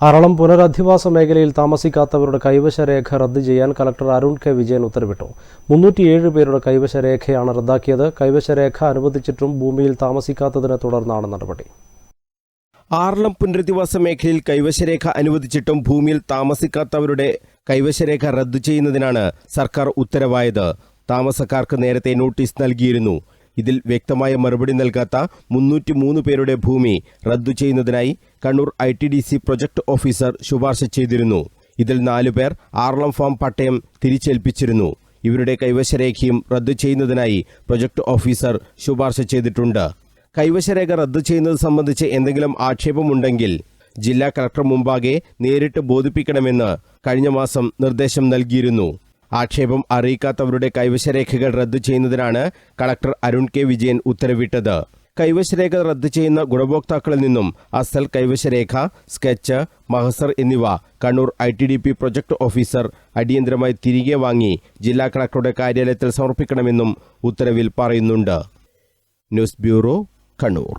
അറളം പുനരധിവാസ മേഖലയിൽ താമസിക്കാത്തവരുടെ കൈവശരേഖ റദ്ദ് ചെയ്യാൻ കലക്ടർ അരുൺ കെ വിജയൻ ഉത്തരവിട്ടു. മുന്നൂറ്റിയേഴ് പേരുടെ കൈവശരേഖയാണ് റദ്ദാക്കിയത്. കൈവശരേഖ അനുവദിച്ചിട്ടും ഭൂമിയിൽ താമസിക്കാത്തതിനെ തുടർന്നാണ് നടപടി. ആറളം പുനരധിവാസ മേഖലയിൽ കൈവശരേഖ അനുവദിച്ചിട്ടും ഭൂമിയിൽ താമസിക്കാത്തവരുടെ കൈവശരേഖ റദ്ദു ചെയ്യുന്നതിനാണ് സർക്കാർ ഉത്തരവായത്. താമസക്കാർക്ക് നേരത്തെ നോട്ടീസ് നൽകിയിരുന്നു. ഇതിൽ വ്യക്തമായ മറുപടി നൽകാത്ത മുന്നൂറ്റി മൂന്ന് പേരുടെ ഭൂമി റദ്ദു ചെയ്യുന്നതിനായി Kannur I T D C project officer ശുപാർശ ചെയ്തിരുന്നു. ഇതിൽ നാലുപേർ ആറളം ഫാം പട്ടയം തിരിച്ചേൽപ്പിച്ചിരുന്നു. ഇവരുടെ കൈവശരേഖയും റദ്ദു ചെയ്യുന്നതിനായി പ്രൊജക്ട് ഓഫീസർ ശുപാർശ ചെയ്തിട്ടുണ്ട്. കൈവശരേഖ റദ്ദു ചെയ്യുന്നത് സംബന്ധിച്ച് എന്തെങ്കിലും ആക്ഷേപമുണ്ടെങ്കിൽ ജില്ലാ കളക്ടർ മുമ്പാകെ നേരിട്ട് ബോധിപ്പിക്കണമെന്ന് കഴിഞ്ഞ മാസം നിർദ്ദേശം നൽകിയിരുന്നു. ആക്ഷേപം അറിയിക്കാത്തവരുടെ കൈവശരേഖകൾ റദ്ദു ചെയ്യുന്നതിനാണ് കളക്ടർ അരുൺ കെ വിജയൻ ഉത്തരവിട്ടത്. കൈവശരേഖ റദ്ദ് ചെയ്യുന്ന ഗുണഭോക്താക്കളിൽ നിന്നും അസൽ കൈവശരേഖ സ്കെച്ച് മഹസർ എന്നിവ Kannur I T D P project officer അടിയന്തരമായി തിരികെ വാങ്ങി ജില്ലാ കളക്ടറുടെ കാര്യാലയത്തിൽ സമർപ്പിക്കണമെന്നും ഉത്തരവിൽ പറയുന്നുണ്ട്. News bureau Kannur.